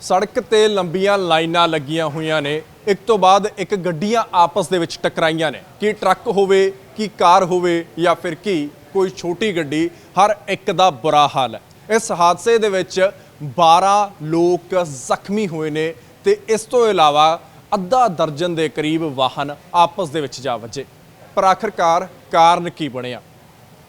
ਸੜਕ ਤੇ ਲੰਬੀਆਂ ਲਾਈਨਾਂ ਲੱਗੀਆਂ ਹੋਈਆਂ ਨੇ। ਇੱਕ ਤੋਂ ਬਾਅਦ ਇੱਕ ਗੱਡੀਆਂ ਆਪਸ ਦੇ ਵਿੱਚ ਟਕਰਾਈਆਂ ਨੇ। ਕਿ ਟਰੱਕ ਹੋਵੇ, ਕਿ ਕਾਰ ਹੋਵੇ ਜਾਂ ਫਿਰ ਕੀ, ਕੋਈ ਛੋਟੀ ਗੱਡੀ, ਹਰ ਇੱਕ ਦਾ ਬੁਰਾ ਹਾਲ ਹੈ। ਇਸ ਹਾਦਸੇ ਦੇ ਵਿੱਚ 12 ਲੋਕ ਜ਼ਖਮੀ ਹੋਏ ਨੇ ਤੇ ਇਸ ਤੋਂ ਇਲਾਵਾ ਅੱਧਾ ਦਰਜਨ ਦੇ ਕਰੀਬ ਵਾਹਨ ਆਪਸ ਦੇ ਵਿੱਚ ਜਾ ਵੱਜੇ। ਪਰ ਆਖਰਕਾਰ ਕਾਰਨ ਕੀ ਬਣਿਆ?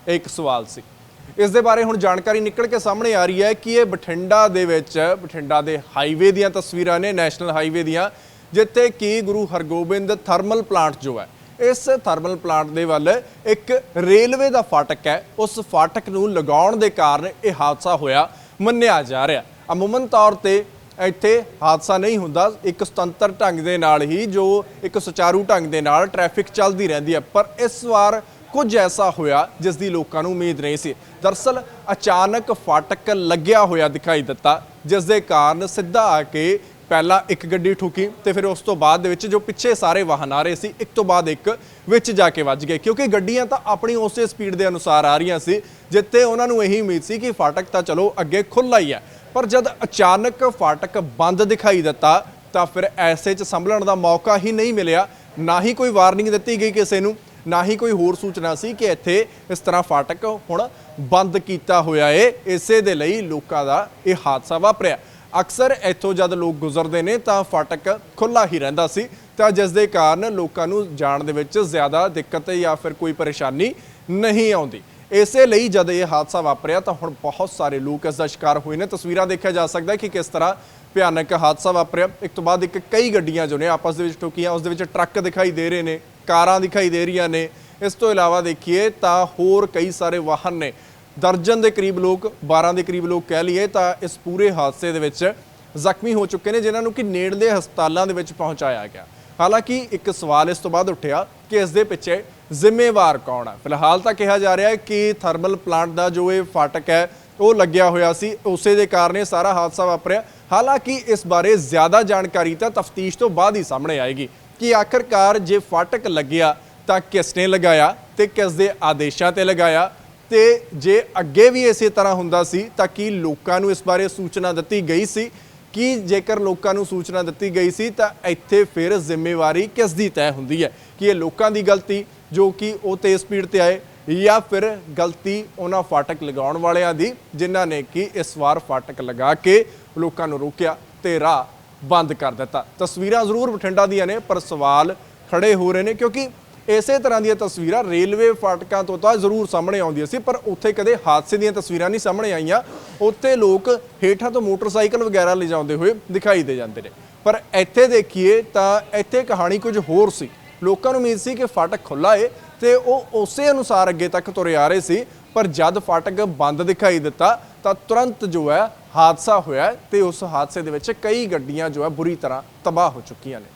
ਇਹ ਇੱਕ ਸਵਾਲ ਸੀ। ਇਸ ਦੇ ਬਾਰੇ ਹੁਣ ਜਾਣਕਾਰੀ ਨਿਕਲ ਕੇ ਸਾਹਮਣੇ ਆ ਰਹੀ ਹੈ ਕਿ ਇਹ ਬਠਿੰਡਾ ਦੇ ਵਿੱਚ, ਬਠਿੰਡਾ ਦੇ ਹਾਈਵੇ ਦੀਆਂ ਤਸਵੀਰਾਂ ਨੇ, ਨੈਸ਼ਨਲ ਹਾਈਵੇ ਦੀਆਂ, ਜਿੱਥੇ ਕਿ ਗੁਰੂ ਹਰਗੋਬਿੰਦ ਥਰਮਲ ਪਲਾਂਟ ਜੋ ਹੈ, ਇਸ ਥਰਮਲ ਪਲਾਂਟ ਦੇ ਵੱਲ ਇੱਕ ਰੇਲਵੇ ਦਾ ਫਾਟਕ ਹੈ। ਉਸ ਫਾਟਕ ਨੂੰ ਲਗਾਉਣ ਦੇ ਕਾਰਨ ਇਹ ਹਾਦਸਾ ਹੋਇਆ, ਮੰਨਿਆ ਜਾ ਰਿਹਾ। ਅਮੂਮਨ ਤੌਰ ਤੇ ਇੱਥੇ ਹਾਦਸਾ ਨਹੀਂ ਹੁੰਦਾ, ਇੱਕ ਸੁਤੰਤਰ ਢੰਗ ਦੇ ਨਾਲ ਹੀ ਜੋ ਇੱਕ ਸੁਚਾਰੂ ਢੰਗ ਦੇ ਨਾਲ ਟ੍ਰੈਫਿਕ ਚੱਲਦੀ ਰਹਿੰਦੀ ਹੈ। ਪਰ ਇਸ ਵਾਰ ਕੁਝ ਐਸਾ ਹੋਇਆ ਜਿਸ ਦੀ ਲੋਕਾਂ ਨੂੰ ਉਮੀਦ ਨਹੀਂ ਸੀ। ਦਰਸਲ ਅਚਾਨਕ ਫਾਟਕ ਲੱਗਿਆ ਹੋਇਆ ਦਿਖਾਈ ਦਿੱਤਾ ਜਿਸ ਦੇ ਕਾਰਨ ਸਿੱਧਾ ਆ ਕੇ ਪਹਿਲਾਂ ਇੱਕ ਗੱਡੀ ਠੁਕੀ ਤੇ ਫਿਰ ਉਸ ਤੋਂ ਬਾਅਦ ਦੇ ਵਿੱਚ ਜੋ ਪਿੱਛੇ ਸਾਰੇ ਵਾਹਨ ਆ ਰਹੇ ਸੀ, ਇੱਕ ਤੋਂ ਬਾਅਦ ਇੱਕ ਵਿੱਚ ਜਾ ਕੇ ਵੱਜ ਗਏ। ਕਿਉਂਕਿ ਗੱਡੀਆਂ ਤਾਂ ਆਪਣੀ ਉਸੇ ਸਪੀਡ ਦੇ ਅਨੁਸਾਰ ਆ ਰਹੀਆਂ ਸੀ, ਜਿੱਥੇ ਉਹਨਾਂ ਨੂੰ ਇਹੀ ਉਮੀਦ ਸੀ ਕਿ ਫਾਟਕ ਤਾਂ ਚਲੋ ਅੱਗੇ ਖੁੱਲ੍ਹਾ ਹੀ ਹੈ। ਪਰ ਜਦ ਅਚਾਨਕ ਫਾਟਕ ਬੰਦ ਦਿਖਾਈ ਦਿੱਤਾ, ਤਾਂ ਫਿਰ ਐਸੇ 'ਚ ਸੰਭਲਣ ਦਾ ਮੌਕਾ ਹੀ ਨਹੀਂ ਮਿਲਿਆ। ਨਾ ਹੀ ਕੋਈ ਵਾਰਨਿੰਗ ਦਿੱਤੀ ਗਈ ਕਿਸੇ ਨੂੰ। ਨਾ ਹੀ ਕੋਈ ਹੋਰ ਸੂਚਨਾ ਸੀ ਕਿ ਇੱਥੇ ਇਸ ਤਰ੍ਹਾਂ ਫਾਟਕ ਹੁਣ ਬੰਦ ਕੀਤਾ ਹੋਇਆ ਏ। ਇਸੇ ਦੇ ਲਈ ਲੋਕਾਂ ਦਾ ਇਹ ਹਾਦਸਾ ਵਾਪਰਿਆ। ਅਕਸਰ ਇੱਥੋਂ ਜਦ ਲੋਕ ਗੁਜ਼ਰਦੇ ਨੇ ਤਾਂ ਫਾਟਕ ਖੁੱਲਾ ਹੀ ਰਹਿੰਦਾ ਸੀ। ਤਾਂ ਜਿਸ ਦੇ ਕਾਰਨ ਲੋਕਾਂ ਨੂੰ ਜਾਣ ਦੇ ਵਿੱਚ ਜ਼ਿਆਦਾ ਦਿੱਕਤ ਜਾਂ ਫਿਰ ਕੋਈ ਪਰੇਸ਼ਾਨੀ ਨਹੀਂ ਆਉਂਦੀ। ਇਸੇ ਲਈ ਜਦ ਇਹ ਹਾਦਸਾ ਵਾਪਰਿਆ ਤਾਂ ਹੁਣ ਬਹੁਤ ਸਾਰੇ ਲੋਕ ਇਸ ਦਾ ਸ਼ਿਕਾਰ ਹੋਏ ਨੇ। ਤਸਵੀਰਾਂ ਦੇਖਿਆ ਜਾ ਸਕਦਾ ਹੈ ਕਿ ਕਿਸ ਤਰ੍ਹਾਂ ਭਿਆਨਕ ਹਾਦਸਾ ਵਾਪਰਿਆ। ਇੱਕ ਤੋਂ ਬਾਅਦ ਇੱਕ ਕਈ ਗੱਡੀਆਂ ਜੋ ਨੇ ਆਪਸ ਦੇ ਵਿੱਚ ਠੋਕੀਆਂ, ਉਸ ਦੇ ਵਿੱਚ ਟਰੱਕ ਦਿਖਾਈ ਦੇ ਰਹੇ ਨੇ। ਕਾਰਾਂ ਦਿਖਾਈ ਦੇ ਰਹੀਆਂ ਨੇ। ਇਸ ਤੋਂ ਇਲਾਵਾ ਦੇਖੀਏ ਤਾਂ ਹੋਰ ਕਈ ਸਾਰੇ ਵਾਹਨ ਨੇ। ਦਰਜਨ ਦੇ ਕਰੀਬ ਲੋਕ 12 ਦੇ ਕਰੀਬ ਲੋਕ ਕਹਿ ਲਈਏ ਤਾਂ ਇਸ ਪੂਰੇ ਹਾਦਸੇ ਦੇ ਵਿੱਚ ਜ਼ਖਮੀ ਹੋ ਚੁੱਕੇ ਨੇ, ਜਿਨ੍ਹਾਂ ਨੂੰ ਕਿ ਨੇੜਲੇ ਹਸਪਤਾਲਾਂ ਦੇ ਵਿੱਚ ਪਹੁੰਚਾਇਆ ਗਿਆ। ਹਾਲਾਂਕਿ ਇੱਕ ਸਵਾਲ ਇਸ ਤੋਂ ਬਾਅਦ ਉੱਠਿਆ ਕਿ ਇਸ ਦੇ ਪਿੱਛੇ ਜ਼ਿੰਮੇਵਾਰ ਕੌਣ ਹੈ ਫਿਲਹਾਲ ਤਾਂ ਕਿਹਾ ਜਾ ਰਿਹਾ ਹੈ ਕਿ ਥਰਮਲ ਪਲਾਂਟ ਦਾ ਜੋ ਇਹ ਫਾਟਕ ਹੈ, ਉਹ ਲੱਗਿਆ ਹੋਇਆ ਸੀ। ਉਸੇ ਦੇ ਕਾਰਨ ਇਹ ਸਾਰਾ ਹਾਦਸਾ ਵਾਪਰਿਆ। ਹਾਲਾਂਕਿ ਇਸ ਬਾਰੇ ਜ਼ਿਆਦਾ ਜਾਣਕਾਰੀ ਤਾਂ ਤਫਤੀਸ਼ ਤੋਂ ਬਾਅਦ ਹੀ ਸਾਹਮਣੇ ਆਏਗੀ। ਕਿ ਆਖਰਕਾਰ ਜੇ ਫਾਟਕ ਲੱਗਿਆ ਤਾਂ ਕਿਸ ਨੇ ਲਗਾਇਆ ਤੇ ਕਿਸ ਦੇ ਆਦੇਸ਼ਾਂ ਤੇ ਲਗਾਇਆ ਤੇ ਜੇ ਅੱਗੇ ਵੀ ਇਸੇ ਤਰ੍ਹਾਂ ਹੁੰਦਾ ਸੀ ਤਾਂ ਕੀ ਲੋਕਾਂ ਨੂੰ ਇਸ ਬਾਰੇ ਸੂਚਨਾ ਦਿੱਤੀ ਗਈ ਸੀ? ਕਿ ਜੇਕਰ ਲੋਕਾਂ ਨੂੰ ਸੂਚਨਾ ਦਿੱਤੀ ਗਈ ਸੀ ਤਾਂ ਇੱਥੇ ਫਿਰ ਜ਼ਿੰਮੇਵਾਰੀ ਕਿਸ ਦੀ ਤੈਅ ਹੁੰਦੀ ਹੈ? ਕਿ ਇਹ ਲੋਕਾਂ ਦੀ ਗਲਤੀ ਜੋ ਕਿ ਉਹ ਤੇਜ਼ ਸਪੀਡ ਤੇ ਆਏ ਜਾਂ ਫਿਰ ਗਲਤੀ ਉਹਨਾਂ ਫਾਟਕ ਲਗਾਉਣ ਵਾਲਿਆਂ ਦੀ ਜਿਨ੍ਹਾਂ ਨੇ ਕਿ ਇਸ ਵਾਰ ਫਾਟਕ ਲਗਾ ਕੇ ਲੋਕਾਂ ਨੂੰ ਰੋਕਿਆ ਤੇ ਰਾਹ ਬੰਦ ਕਰ ਦਿੱਤਾ। ਤਸਵੀਰਾਂ ਜ਼ਰੂਰ ਬਠਿੰਡਾ ਦੀਆਂ ਨੇ, ਪਰ ਸਵਾਲ ਖੜੇ ਹੋ ਰਹੇ ਨੇ, ਕਿਉਂਕਿ ਇਸੇ ਤਰ੍ਹਾਂ ਦੀਆਂ ਤਸਵੀਰਾਂ ਰੇਲਵੇ ਫਾਟਕਾਂ ਤੋਂ ਤਾਂ ਜ਼ਰੂਰ ਸਾਹਮਣੇ ਆਉਂਦੀਆਂ ਸੀ, ਪਰ ਉੱਥੇ ਕਦੇ ਹਾਦਸੇ ਦੀਆਂ ਤਸਵੀਰਾਂ ਨਹੀਂ ਸਾਹਮਣੇ ਆਈਆਂ। ਉੱਥੇ ਲੋਕ ਹੇਠਾਂ ਤੋਂ ਮੋਟਰਸਾਈਕਲ ਵਗੈਰਾ ਲਿਜਾਉਂਦੇ ਹੋਏ ਦਿਖਾਈ ਦੇ ਜਾਂਦੇ ਨੇ। ਪਰ ਇੱਥੇ ਦੇਖੀਏ ਤਾਂ ਇੱਥੇ ਕਹਾਣੀ ਕੁਝ ਹੋਰ ਸੀ। ਲੋਕਾਂ ਨੂੰ ਉਮੀਦ ਸੀ ਕਿ ਫਾਟਕ ਖੁੱਲਾ ਏ ਤੇ ਉਹ ਉਸੇ ਅਨੁਸਾਰ ਅੱਗੇ ਤੱਕ ਤੁਰੇ ਆ ਰਹੇ ਸੀ। ਪਰ ਜਦ ਫਾਟਕ ਬੰਦ ਦਿਖਾਈ ਦਿੱਤਾ, ਤਾਂ ਤੁਰੰਤ ਜੋ ਹੈ, ਹਾਦਸਾ ਹੋਇਆ ਤੇ ਉਸ ਹਾਦਸੇ ਦੇ ਵਿੱਚ ਕਈ ਗੱਡੀਆਂ ਜੋ ਹੈ ਬੁਰੀ ਤਰ੍ਹਾਂ ਤਬਾਹ ਹੋ ਚੁੱਕੀਆਂ ਨੇ।